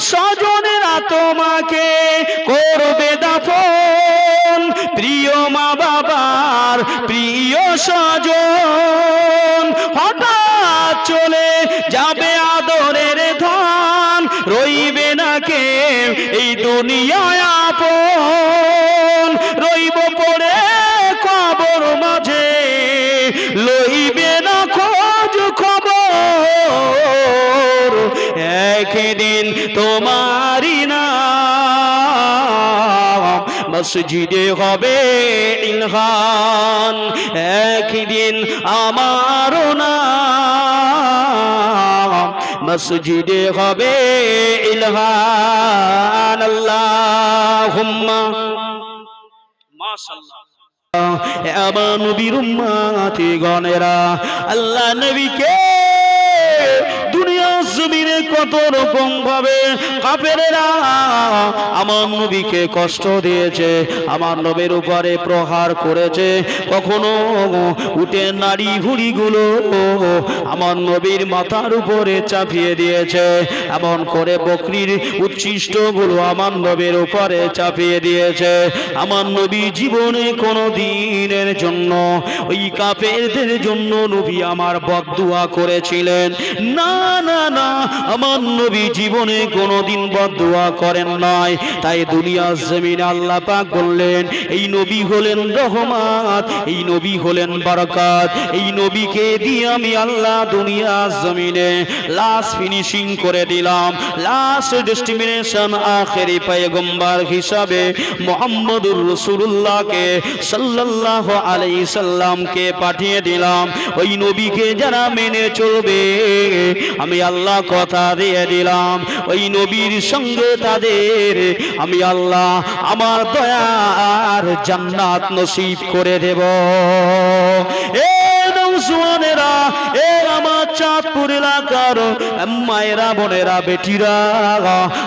স্বজনেরা তোমাকে করবে দাফন। প্রিয় মা বাবার প্রিয় স্বজন, হঠাৎ চলে যাবে আদরের ধান। রইবে না কে এই দুনিয়ায়। মসজিদে হবে ইলহান একদিন আমারও না। মসজিদে হবে ইলহান মাশাআল্লাহ। আমার নবীর উম্মাতি গণেরা আল্লাহ নবীকে দুনিয়া জমিনে কত ভাবে। কাফেরেরা আমার নবীকে কষ্ট দিয়েছে, আমার নবীর উপরে প্রহার করেছে। কখনো উঠে নারী আমার নবীর মাথার উপরে চাপিয়ে দিয়েছে। এমন করে বকরির উচ্ছিষ্টগুলো আমার নবীর উপরে চাপিয়ে দিয়েছে। আমার নবী জীবনে কোনো দিনের জন্য, ওই কাপেরদের জন্য নবী আমার বদুয়া করেছিলেন। না না না, আমার নবী জীবনে কোনোদিন বদুয়া করেন নাই। তাই দুনিয়া জমিনে আল্লাহ পাক বললেন, এই নবী হলেন রহমাত, এই নবী হলেন বারাকাত, এই নবীকে দিয়ে আমি আল্লাহ দুনিয়া জমিনে লাস্ট ফিনিশিং করে দিলাম। লাস্ট ডেস্টিনেশন আখেরি পয়গম্বর হিসাবে মোহাম্মদুর রসুল্লাহকে সাল্লাল্লাহু আলাইহি সাল্লামকে পাঠিয়ে দিলাম। ওই নবীকে যারা মেনে চলবে, আমি আল্লাহ কথা দিয়ে দিলাম। ওই নবীর সঙ্গে তাদের আমি আল্লাহ আমার দয়ার জান্নাত নসিব করে দেব। এ চাঁদপুর এলাকার মায়েরা, বোনেরা, বেটিরা,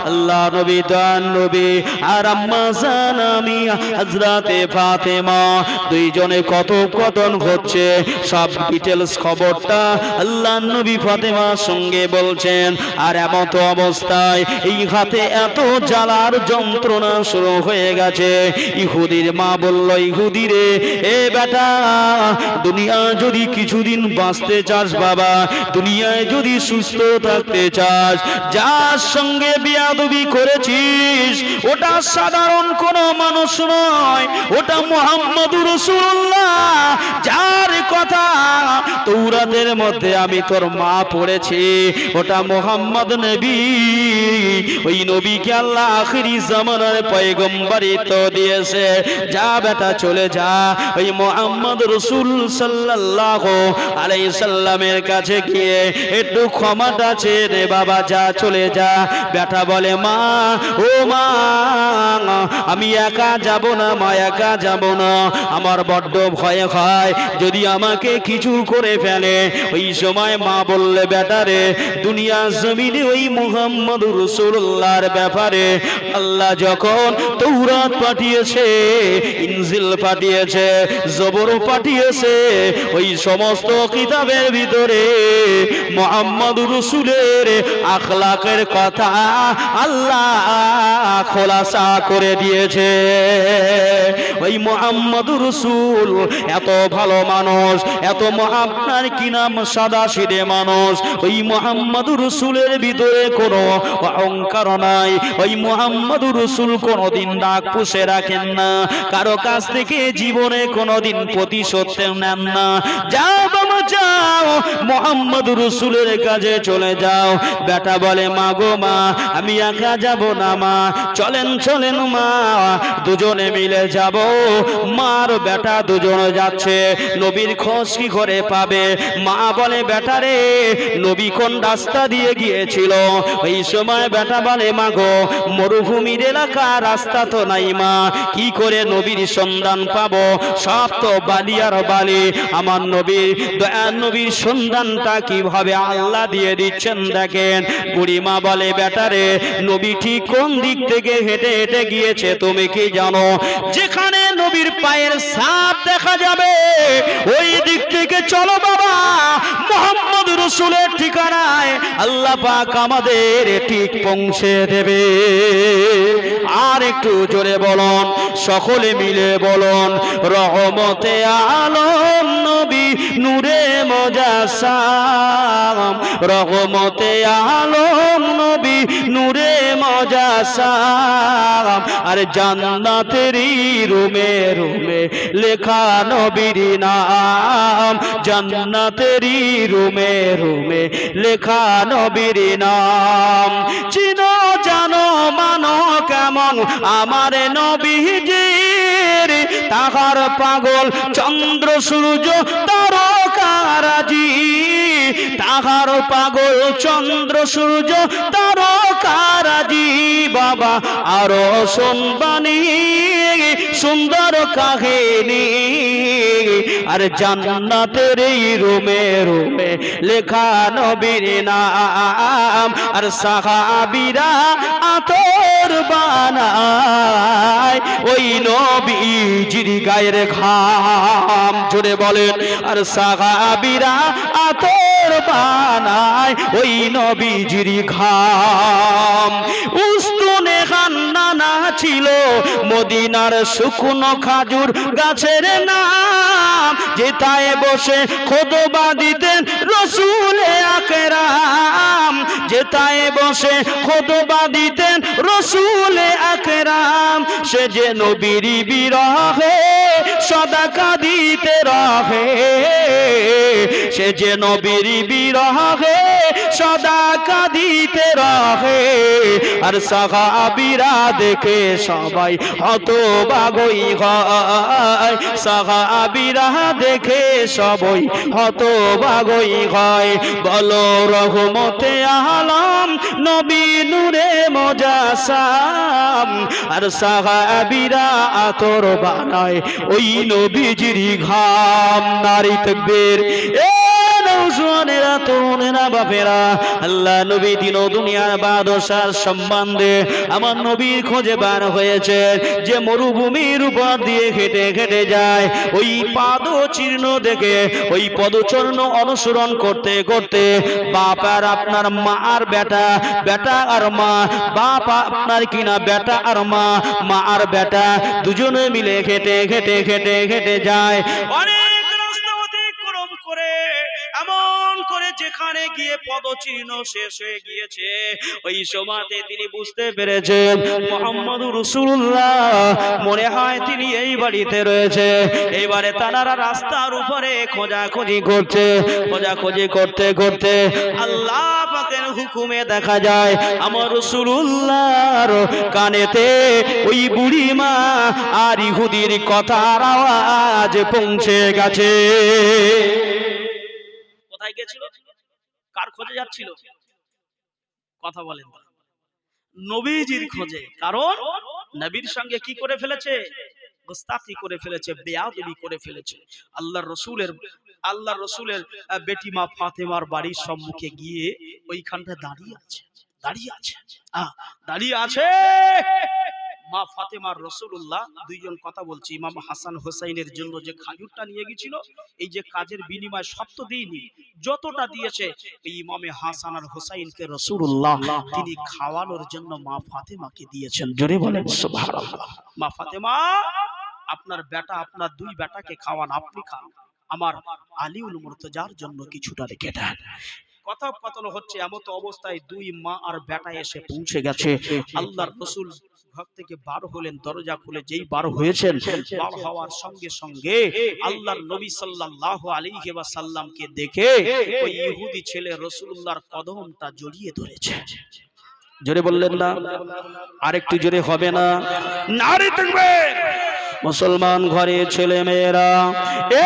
আল্লাহ নবী দান নবী আর আম্মা জান আমি হজরতে ফাতেমা, দুইজনে কত কতন হচ্ছে সব ডিটেলস খবরটা আল্লাহ নবী ফাতেমার সঙ্গে বলছেন। আর এমত অবস্থায় এই হাতে এত জ্বালার যন্ত্রণা শুরু হয়ে গেছে। ইহুদির মা বলল, ইহুদি রে, এ বেটা, দুনিয়া যদি কিছুদিন বাঁচতে চাস বাবা, দুনিয়ায় যদি সুস্থ থাকতে চাস, যার সঙ্গে বিয়াদবি করেছিস, ওটা সাধারণ কোনো মানুষ নয়, ওটা মোহাম্মদ রসুল্লাহ যার কথা তৌরাতের মধ্যে আমি তোর মা পড়েছি, ওটা মোহাম্মদ নবী। ওই নবীকে আল্লাহ আখিরি জামানার পয়গম্বরিত দিয়েছে। যা বেটা চলে যা। ওই মোহাম্মদ রসুল সাল্লাল্লাহু আলাইহি সাল্লামের কাছে গিয়ে একটু ক্ষমাটা চেয়ে রে বাবা, যা চলে যা। বেটা বলে, মা, ও মা, আমি একা যাব না, মা, একা যাব না। আমার বড্ড ভয় হয়, যদি আমাকে কিছু করে ফেলে। ওই সময় মা বললে বেটারে দুনিয়া জমিনে ওই মুহাম্মদ রসুল্লাহর ব্যাপারে আল্লাহ যখন তৌরাত পাঠিয়েছে, ইনজিল পাঠিয়েছে, জবর পাঠিয়েছে, ওই সমস্ত কিতাবের ভিতরে মোহাম্মদ রসুলের আখলাকের কথা আল্লাহ খোলাসা করে দিয়েছে। ওই মোহাম্মদ রসুল এত ভালো মানুষ, এত আপনার কি নাম সাদা সিদে মানুষ। ওই মোহাম্মদ রসুলের ভিতরে কোনো অহংকার নাই, ওই মোহাম্মদ রসুল কোনোদিন ডাক পুষে রাখেন না, কারও কাছ থেকে জীবনে কোনোদিন প্রতিশোধ নেন না। বাবা যাও, মোহাম্মদ রসুলের কাজে চলে যাও। বেটা বলে, মা গো মা, আমি একা যাব না মা, চলেন চলেন মা, দুজনে মিলে যাব। মার বেটা দুজনে যাচ্ছে, নবীর খোঁজ কি করে পাবে? মা বলে, বেটা রে, নবী কোন রাস্তা দিয়ে গিয়েছিল? ওই সময় বেটা বলে, মা গো, মরুভূমির এলাকা, রাস্তা তো নাই মা, কি করে নবীর সন্ধান পাবো? সব তো বালি আর বালি, আমার নবীর নবীর সন্ধানটা কীভাবে আল্লাহ দিয়ে দিচ্ছেন দেখেন। বুড়িমা বলে বেটারে নবী ঠিক কোন দিক থেকে হেঁটে হেঁটে গিয়েছে তুমি কি জানো? যেখানে নবীর পায়ের সাপ দেখা যাবে, ওই দিক থেকে চলো বাবা, মোহাম্মদ রসুলের ঠিকানায় আল্লাহ পাক আমাদের ঠিক পৌঁছে দেবে। আর একটু জোরে বলুন, সকলে মিলে বলন, রহমতে আলম নবী, নূরে মজাসাম। রহমতে আলম নবী, নূরে মজাসাম। আর জান্নাতেরই রুমে রুমে লেখা নবীর নাম। জান্নাতেরই রুমে রুমে লেখা নবীর নাম। চিনো, জানো, মানো, কেমন আমার নবীজির? তাহার পাগল চন্দ্র সূর্য তারকারাজি। তাহার পাগল চন্দ্র সূর্য, তারকারাজি বাবা, আরও শুনবানি সুন্দর কাহিনী। আর জান্নাতের এই রুমে রুমে লেখা নবীর নাম, আর সাহাবিরা আতর বানায় ওই নবীজির গায়ের ঘাম। জুড়ে বলেন, আর সাহাবিরা আতর বানায় ওই নবীজির ঘাম। উস্তুনে খান্নানা ছিল মদিনার শুকনো খাজুর গাছের নাম। যেটায় বসে খোদবা দিতেন রসুলে আকেরাম। যেটায় বসে খোদবা দিতেন রসুলে আকেরাম। সে যে নবীর বিরহে সদা কাঁদিতে রহে সে যে নবীর বিরহে সদা কাঁদিতে রহে। আর সাহাবিরা দেখে সবাই হত বাগই হয়। সাহাবিরা দেখে সবাই হত বাগই হয়। বলো, রহমতে আলম, নবী নূরে মজাসাম। আর সাহাবিরা আতর বানায় ওই নবীজির ঘাম। নারী তকবীর, এ নৌজওয়ানেরা তরুণেরা, বাপেরা, আল্লাহ নবী দিন দুনিয়ার বাদশার সম্বন্ধে আমার নবীর খোঁজে বার হয়েছে যে মরুভূমির উপর দিয়ে হেঁটে হেঁটে যায়। ওই পাদ চিহ্ন দেখে, ওই পদচরণ অনুসরণ করতে করতে বাপ আর আপনার মা আর বেটা বেটা আর মা, বাপ আপনার কিনা, বেটা আর মা মা আর বেটা দুজনে মিলে হেঁটে হেঁটে হেঁটে হেঁটে যায়। অনেক যেখানে গিয়ে পদচিহ্ন শেষ হয়ে গিয়েছে। ওই সময়তে তিনি বুঝতে পেরেছেন মোহাম্মদ রসুল্লাহ মনে হয় তিনি এই বাড়িতে রয়েছে। এইবারে তারা রাস্তার উপরে খোঁজাখুঁজি করছে। খোঁজাখুঁজি করতে করতে আল্লাহ পাকের হুকুমে দেখা যায়, আমার রসুল্লাহর কানেতে ওই বুড়ি মা আর ইহুদির কথার আওয়াজ পৌঁছে গেছে। কোথায় গেছিল? কার খোঁজে যাচ্ছিল? কথা বলেন। নবীজির খোঁজে। কারণ নবীর সঙ্গে কি করে ফেলেছে? গোস্তাখি করে ফেলেছে বেয়াদবি করে ফেলেছে। আল্লাহর রসুলের আল্লাহর রসুলের আহ, বেটি মা ফাতেমার বাড়ির সম্মুখে গিয়ে ওইখানটা দাঁড়িয়ে আছে দাঁড়িয়ে আছে। দাঁড়িয়ে আছে। মা ফাতেমার রসুল্লাহ দুইজন কথা বলছি। ইমাম হাসান হোসাইনের জন্য যে খাজুরটা নিয়ে গেছিল, এই যে কাজের বিনিময় সপ্ত দিনই যতটা দিয়েছে, এই ইমামে হাসান আর হোসাইনকে রসুল্লাহ তিনি খাওয়ানোর জন্য মা ফাতেমাকে দিয়েছেন। জোরে সুবহানাল্লাহ। মা ফাতেমা, আপনার বেটা, আপনার দুই বেটাকে খাওয়ান, আপনি খান। আমার আলিউল মুর্তজার জন্য কিছুটা রেখে দেন। কথোপকথন হচ্ছে, এমত অবস্থায় দুই মা আর বেটা এসে পৌঁছে গেছে। আল্লাহর রসুল ঘর থেকে বার হলেন, দরজা খুলে যেই বার হয়েছেন, বার হওয়ার সঙ্গে সঙ্গে আল্লাহর নবী সাল্লাল্লাহু আলাইহি ওয়াসাল্লামকে দেখে ওই ইহুদি ছেলে রাসূলুল্লাহর কদমটা জড়িয়ে ধরেছে। জোরে বললেন না, আরেকটু জোরে হবে না। নারী থাকবে। মুসলমান ঘরে ছেলে মেয়েরা এ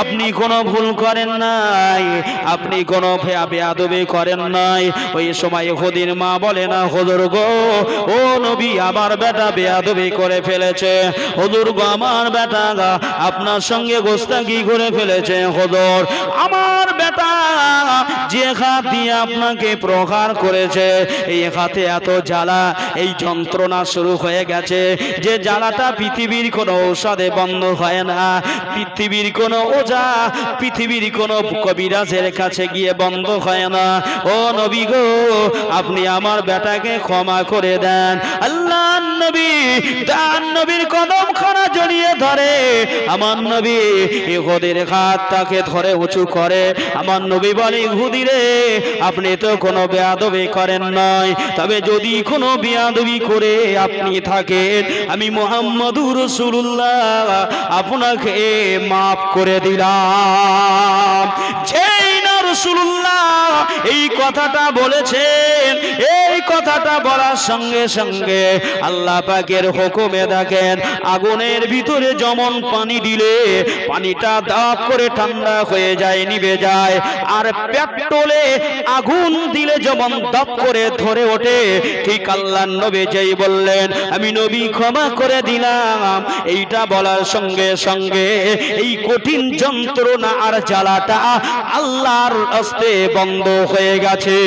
আপনি কোনো ভুল করেন নাই। আপনি কোনো বেয়াদবি করেন নাই। ওই সময় হদির মা বলে না, হজুর গো, ও নবী, আমার বেটা বেয়াদবি করে ফেলেছে। হজুর গো, আমার বেটা গা, আপনার সঙ্গে গোস্তাকি করে ফেলেছে, হজুর। আমার বেটা যে হাত দিয়ে আপনাকে প্রহার করেছে, এই হাতে এত জ্বালা, এই যন্ত্রণা শুরু হয়ে গেছে। যে জ্বালাটা পৃথিবীর কোনো ঔষধে বন্ধ হয় না, পৃথিবীর কোনো ওজা পৃথিবীর কোনো কবিরাজের কাছে গিয়ে বন্ধ হয় না। ও নবী গো, আপনি আমার বেটাকে ক্ষমা করে দেন। আল্লাহ নবী তার নবীর কদম খানা জড়িয়ে ধরে। আমার নবী ইহুদের হাত তাকে ধরে উঁচু করে। আমার নবী বলে, ইহুদি রে, আপনি তো কোনো বেয়াদবি করেন নাই। তবে যদি কোনো বেয়াদবি করে আপনি থাকেন, আমি মোহাম্মদুর রসুল্লাহ আপনাকে মাফ করে দিলাম যেই না রসুল্লাহ এই কথাটা বলেছেন এই কথাটা বলার সঙ্গে সঙ্গে আল্লাহ পাকের হুকুমে দেখেন, আগুনের ভিতরে যেমন পানি দিলে পানিটা দাপ করে ঠান্ডা হয়ে যায়, নিভে যায়, আর পেট্রোলে আগুন দিলে যেমন দপ করে ধরে ওঠে, ঠিক আল্লাহ নবী যেই বললেন, আমি নবী ক্ষমা করে দিলাম। এইটা বলার সঙ্গে সঙ্গে এই কঠিন যন্ত্রণা আর জ্বালাটা আল্লাহর হস্তে বন্ধ হয়ে গেছে।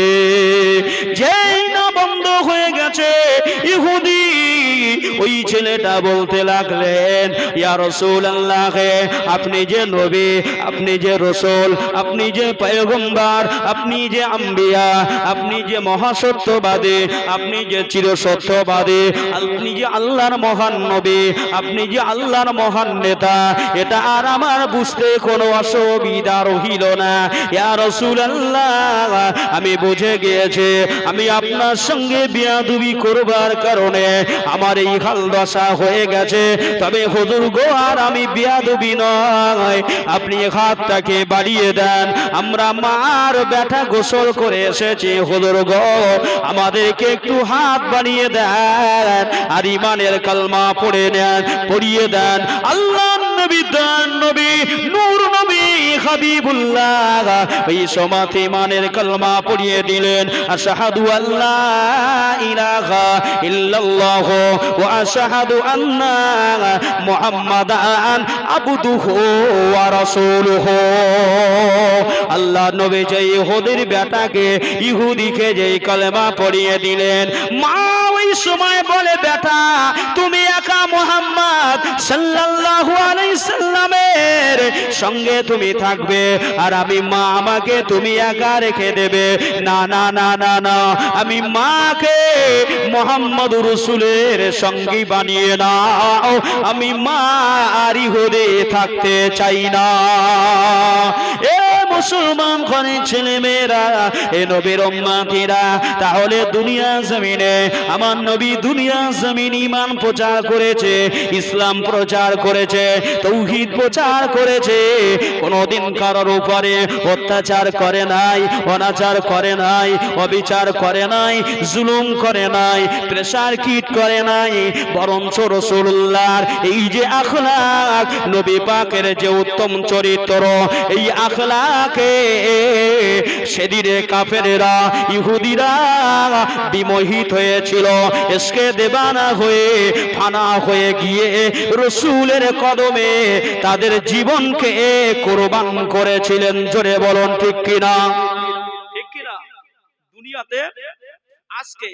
ছেলেটা বলতে লাগলেন, ইয়া রসুল আল্লাহ আপনি যে নবী, আপনি যে রসুল, আপনি যে পয়গম্বার, আপনি যে আম্বিয়া, আপনি যে মহাসত্যবাদী, আপনি যে চিরসত্যবাদী, আপনি যে আল্লাহর মহান নবী, আপনি যে আল্লাহর মহান নেতা, এটা আর আমার বুঝতে কোনো অসুবিধা রহিল না। ইয়া রসুল আল্লাহ আমি বুঝে গিয়েছি, আমি আপনার সঙ্গে বিয়াদুবি করবার কারণে আমার এই হাল দশা হয়ে গেছে। তবে হুজুর গো, আর আমি বিয়াদুবি নয়। আপনি হাতটাকে বাড়িয়ে দেন। আমরা মার ব্যাটা গোসল করে এসেছি। হুজুর গো, আমাদেরকে একটু হাত বানিয়ে দেন আর ইমানের কালমা পড়ে নেন, পড়িয়ে দেন। আল্লাহ নবী দান নবী, নূর নবী হাবিবুল্লাহ। এই সমাতে ইমানের কালমা পড়িয়ে দিলেন, আশহাদু আল্লাহ ইলাহা ইল্লাল্লাহ ওয়া আশহাদু আন্না মুহাম্মাদান আবদুহু ওয়া রাসূলুহু। আল্লাহ নবী যে ইহুদির বেটাকে ইহুদিকে যেই কালেমা পড়িয়ে দিলেন, মা ওই সময় বলে, বেটা, তুমি একা মোহাম্মদ সাল্লাল্লাহু আলাইহি সাল্লামের সঙ্গে তুমি থাকবে আর আমি মা আমাকে তুমি একা রেখে দেবে। না না না না না, আমি মাকে মোহাম্মদ রসুলের সঙ্গী বানিয়ে নাও। আমি মা আর ইহুদে থাকতে চাই না। এ মুসলমান ঘরে ছেলে মেয়েরা, এ নবীর তাহলে দুনিয়া জমিনে, আমার নবী দুনিয়া জমিন ইমান প্রচার করেছে, ইসলাম প্রচার করেছে, তৌহিদ প্রচার করেছে, কোনদিন কারোর উপরে অত্যাচার করে নাই, অনাচার করে নাই, অবিচার করে নাই, জুলুম করে নাই, প্রেসার কিট করে নাই, বরঞ্চ রসুল্লাহর এই যে আখলাক, নবী পাকের যে উত্তম চরিত্র, এই আখলাকে সেদিনে কাফেরেরা, ইহুদিরা বিমোহিত হয়েছিল। এসকে দেবানা হয়ে, ফানা হয়ে গিয়ে রসুলের কদমে তাদের জীবনকে কোরবান করেছিলেন। জোরে বলুন, ঠিক কিনা? ঠিক কিনা? দুনিয়াতে আজকে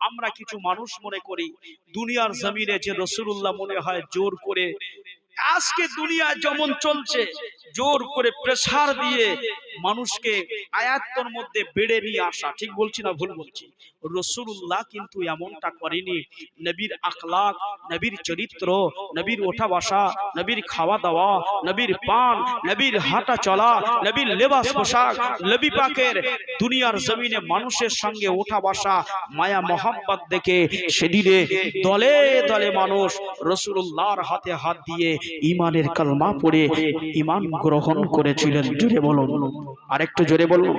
আমরা কিছু মানুষ মনে করি, দুনিয়ার জমিনে যে রসুল্লাহ মনে হয় জোর করে, আজকে দুনিয়া যেমন চলছে জোর করে প্রেসার দিয়ে মানুষকে আয়াত্তর মধ্যে বেড়ে নিয়ে আসা। ঠিক বলছি না ভুল বলছি? রসুল্লাহ কিন্তু এমনটা করেনি। নবীর আখলাক, নবীর চরিত্র, নবীর ওঠা বসা, নবীর খাওয়া দাওয়া, নবীর পান, নবীর হাঁটা চলা, নবীর লেবাস পোশাক, নবী পাকের দুনিয়ার জমিনে মানুষের সঙ্গে ওঠা বসা, মায়া মোহাম্মত দেখে সেদিনে দলে দলে মানুষ রসুল্লাহর হাতে হাত দিয়ে ইমানের কালমা পড়ে ইমান গ্রহণ করেছিলেন। জোরে বলুন। আরেকটু জোরে বলুন।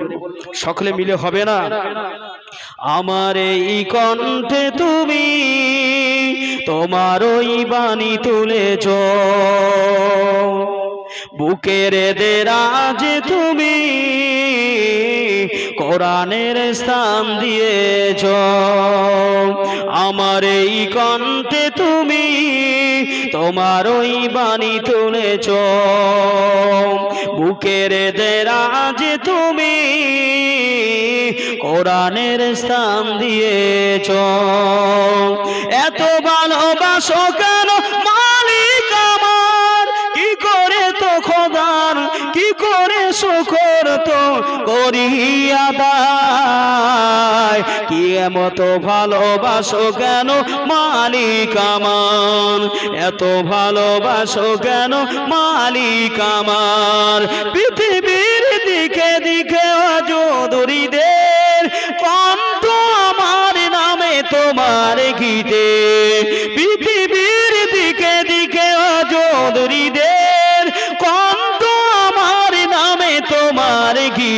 সকলে মিলে হবে না? আমার এই কণ্ঠে তুমি তোমার ওই বাণী তুলেছ। বুকের দেরাজ তুমি কোরআনের স্থান দিয়েছ। আমার এই কণ্ঠে তুমি তোমার ওই বাণী তুলেছ। বুকের দেরাজ তুমি কোরআনের স্থান দিয়েছ। এত ভালোবাসো কেন মালিক? শুকর তো করিয়া দায় কি এমত ভালোবাসো কেন মালিক আমার? এত ভালোবাসো কেন মালিক আমার? পৃথিবীর দিকে দিকে অযোদরীদের কণ্ঠ আমার নামে তোমার গীতে। পৃথিবীর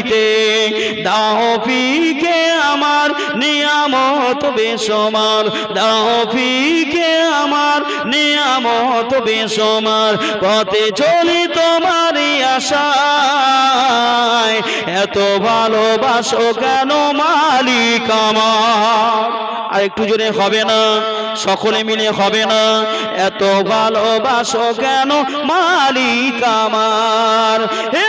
গীতে দাও ফিকে আমার নিয়ামত বেসমার। দাও ফিকে আমার নিয়ামত বেসমার। পথে চলি তোমারই আশায়। এত ভালোবাসো কেন মালিক আমার? আর একটু জোরে হবে না, সকলে মিলে হবে না। এত ভালোবাসো কেন মালিক আমার? হে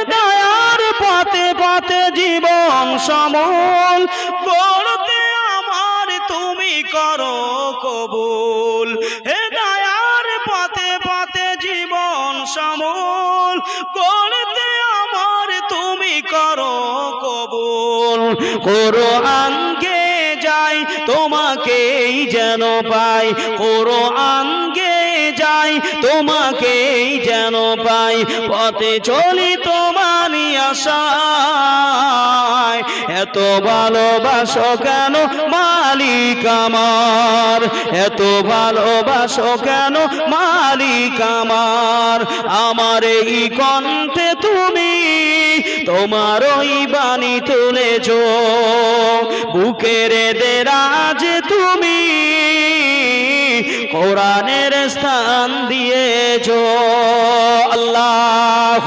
পথে পথে জীবন সমল করতে আমার তুমি করো কবুল। হে দয়ার পথে পথে জীবন সমল করতে আমার তুমি করো কবুল। করো আঙ্গে যাই তোমাকেই যেন পাই। করো আঙ্গে যাই তোমাকেই যেন পাই, পথে চলি তোমারই আশায়। এত ভালোবাসো কেন মালিক আমার? এত ভালোবাসো কেন মালিক আমার? আমার এই কণ্ঠে তুমি তোমার ওই বাণী তুলেছ, বুকের দেরাজ তুমি কোরআনের স্থান দিয়েছ। আল্লাহ